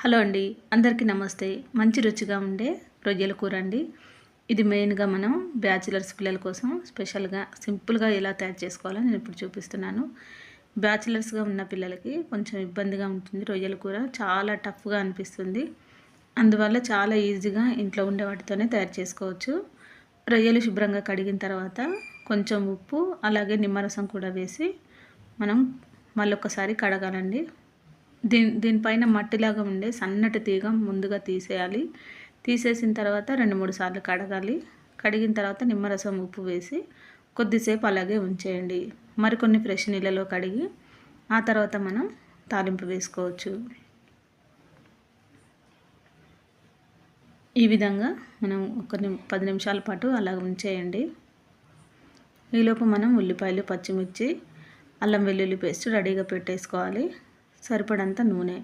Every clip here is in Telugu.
హలో అండి అందరికీ నమస్తే. మంచి రుచిగా ఉండే రొయ్యల కూర అండి. ఇది మెయిన్గా మనం బ్యాచిలర్స్ పిల్లల కోసం స్పెషల్గా సింపుల్గా ఎలా తయారు చేసుకోవాలో నేను ఇప్పుడు చూపిస్తున్నాను. బ్యాచిలర్స్గా ఉన్న పిల్లలకి కొంచెం ఇబ్బందిగా ఉంటుంది రొయ్యల కూర. చాలా టఫ్గా అనిపిస్తుంది. అందువల్ల చాలా ఈజీగా ఇంట్లో ఉండే వాటితోనే తయారు చేసుకోవచ్చు. రొయ్యలు శుభ్రంగా కడిగిన తర్వాత కొంచెం ఉప్పు అలాగే నిమ్మరసం కూడా వేసి మనం మళ్ళొకసారి కడగాలండి. దీని దీనిపైన మట్టిలాగా ఉండే సన్నటి తీగ ముందుగా తీసేయాలి. తీసేసిన తర్వాత రెండు మూడు సార్లు కడగాలి. కడిగిన తర్వాత నిమ్మరసం ఉప్పు వేసి కొద్దిసేపు అలాగే ఉంచేయండి. మరికొన్ని ఫ్రెష్ నీళ్ళలో కడిగి ఆ తర్వాత మనం తాలింపు వేసుకోవచ్చు. ఈ విధంగా మనం ఒక పది నిమిషాల పాటు అలా ఉంచేయండి. ఈలోపు మనం ఉల్లిపాయలు పచ్చిమిర్చి అల్లం వెల్లుల్లి పేస్ట్ రెడీగా పెట్టేసుకోవాలి. సరిపడంత నూనె.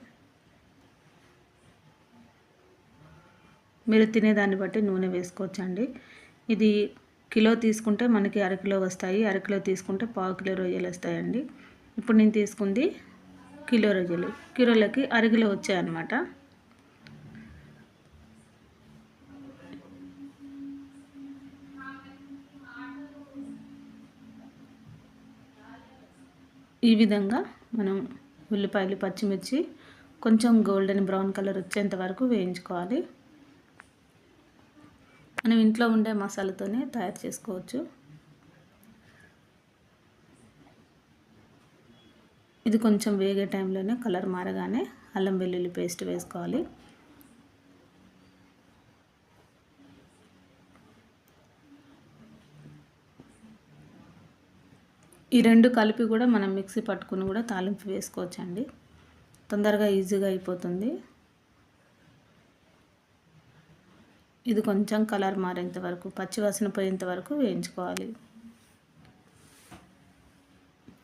మీరు తినేదాన్ని బట్టి నూనె వేసుకోవచ్చండి. ఇది కిలో తీసుకుంటే మనకి అరకిలో వస్తాయి అరకిలో తీసుకుంటే పావు కిలో రొయ్యలు వస్తాయండి. ఇప్పుడు నేను తీసుకుంది కిలో రొయ్యలు. కిలోలకి అరకిలో వచ్చాయన్నమాట. ఈ విధంగా మనం ఉల్లిపాయలు పచ్చిమిర్చి కొంచెం గోల్డెన్ బ్రౌన్ కలర్ వచ్చేంత వరకు వేయించుకోవాలి. మనం ఇంట్లో ఉండే మసాలాతోనే తయారు చేసుకోవచ్చు. ఇది కొంచెం వేగే టైంలోనే కలర్ మారగానే అల్లం వెల్లుల్లి పేస్ట్ వేసుకోవాలి. ఈ రెండు కలిపి కూడా మనం మిక్సీ పట్టుకుని కూడా తాలింపు వేసుకోవచ్చండి. తొందరగా ఈజీగా అయిపోతుంది. ఇది కొంచెం కలర్ మారేంత వరకు పచ్చివాసన పోయేంత వరకు వేయించుకోవాలి.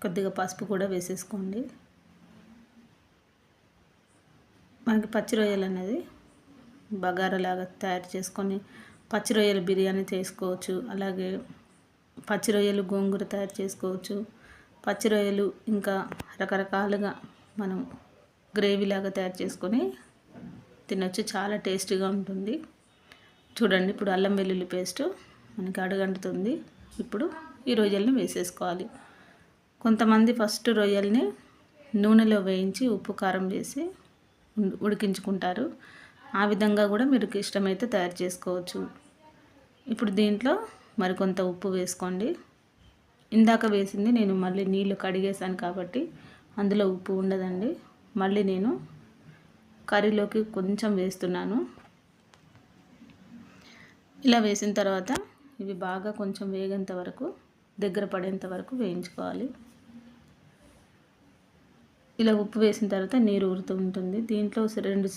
కొద్దిగా పసుపు కూడా వేసేసుకోండి. మనకి పచ్చి రొయ్యలు అనేది బగారలాగా తయారు చేసుకొని పచ్చి రొయ్యల బిర్యానీ చేసుకోవచ్చు. అలాగే పచ్చి రొయ్యలు గోంగూర తయారు చేసుకోవచ్చు. పచ్చి రొయ్యలు ఇంకా రకరకాలుగా మనం గ్రేవీలాగా తయారు చేసుకొని తినొచ్చు. చాలా టేస్టీగా ఉంటుంది. చూడండి ఇప్పుడు అల్లం వెల్లుల్లి పేస్ట్ మనకి అడుగంటుతుంది. ఇప్పుడు ఈ రొయ్యల్ని వేసేసుకోవాలి. కొంతమంది ఫస్ట్ రొయ్యల్ని నూనెలో వేయించి ఉప్పు కారం వేసి ఉడికించుకుంటారు. ఆ విధంగా కూడా మీరు ఇష్టమైతే తయారు చేసుకోవచ్చు. ఇప్పుడు దీంట్లో మరికొంత ఉప్పు వేసుకోండి. ఇందాక వేసింది నేను మళ్ళీ నీళ్ళు కడిగేసాను కాబట్టి అందులో ఉప్పు ఉండదండి. మళ్ళీ నేను కర్రీలోకి కొంచెం వేస్తున్నాను. ఇలా వేసిన తర్వాత ఇవి బాగా కొంచెం వేగేంత వరకు దగ్గర పడేంత వరకు వేయించుకోవాలి. ఇలా ఉప్పు వేసిన తర్వాత నీరు ఊరుతూ ఉంటుంది. దీంట్లో రెండు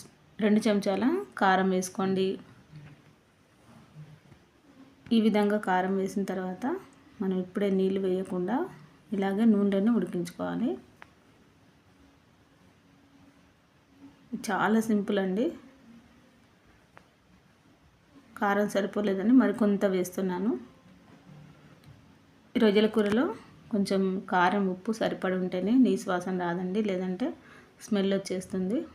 రెండు చెంచాల కారం వేసుకోండి. ఈ విధంగా కారం వేసిన తర్వాత మనం ఇప్పుడే నీళ్ళు వేయకుండా ఇలాగే నూనెను ఉడికించుకోవాలి. చాలా సింపుల్ అండి. కారం సరిపోలేదని మరికొంత వేస్తున్నాను. ఈ రోజుల కూరలో కొంచెం కారం ఉప్పు సరిపడి ఉంటేనే నీ వాసన రాదండి లేదంటే స్మెల్ వచ్చేస్తుంది.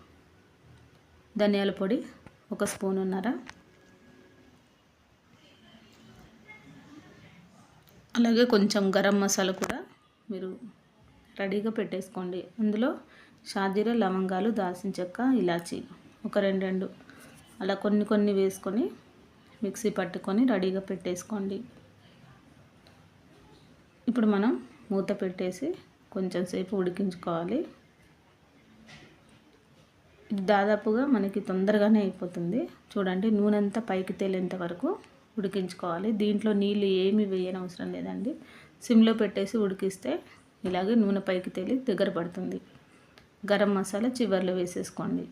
ధనియాల పొడి ఒక స్పూన్ ఉన్నారా. అలాగే కొంచెం గరం మసాలా కూడా మీరు రెడీగా పెట్టేసుకోండి. అందులో షాజీర లవంగాలు దాల్చిన చెక్క ఇలాచి ఒక రెండు రెండు అలా కొన్ని కొన్ని వేసుకొని మిక్సీ పట్టుకొని రెడీగా పెట్టేసుకోండి. ఇప్పుడు మనం మూత పెట్టేసి కొంచెం సేపు ఉడికించుకోవాలి. దాదాపుగా మనకి తొందరగానే అయిపోతుంది. చూడండి నూనె అంతా పైకి తేలేంత వరకు ఉడికించుకోవాలి. దీంట్లో నీళ్ళు ఏమి వేయనవసరం లేదండి. సిమ్లో పెట్టేసి ఉడికిస్తే ఇలాగే నూనె పైకి తేలి దగ్గర పడుతుంది. గరం మసాలా చివర్లో వేసేసుకోండి.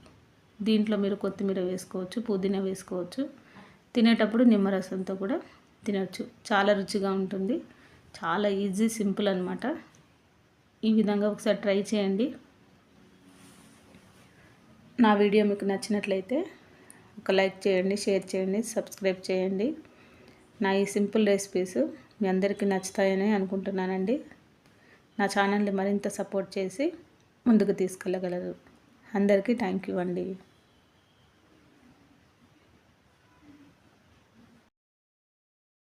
దీంట్లో మీరు కొత్తిమీర వేసుకోవచ్చు పుదీనా వేసుకోవచ్చు. తినేటప్పుడు నిమ్మరసంతో కూడా తినచ్చు. చాలా రుచిగా ఉంటుంది. చాలా ఈజీ సింపుల్ అనమాట ఈ విధంగా ఒకసారి ట్రై చేయండి. నా వీడియో మీకు నచ్చినట్లయితే ఒక లైక్ చేయండి షేర్ చేయండి సబ్స్క్రైబ్ చేయండి. నా ఈ సింపుల్ రెసిపీస్ మీ అందరికీ నచ్చుతాయని అనుకుంటున్నానండి. నా ఛానల్ని మరింత సపోర్ట్ చేసి ముందుకు తీసుకెళ్ళగలరు. అందరికీ థ్యాంక్ యూ అండి.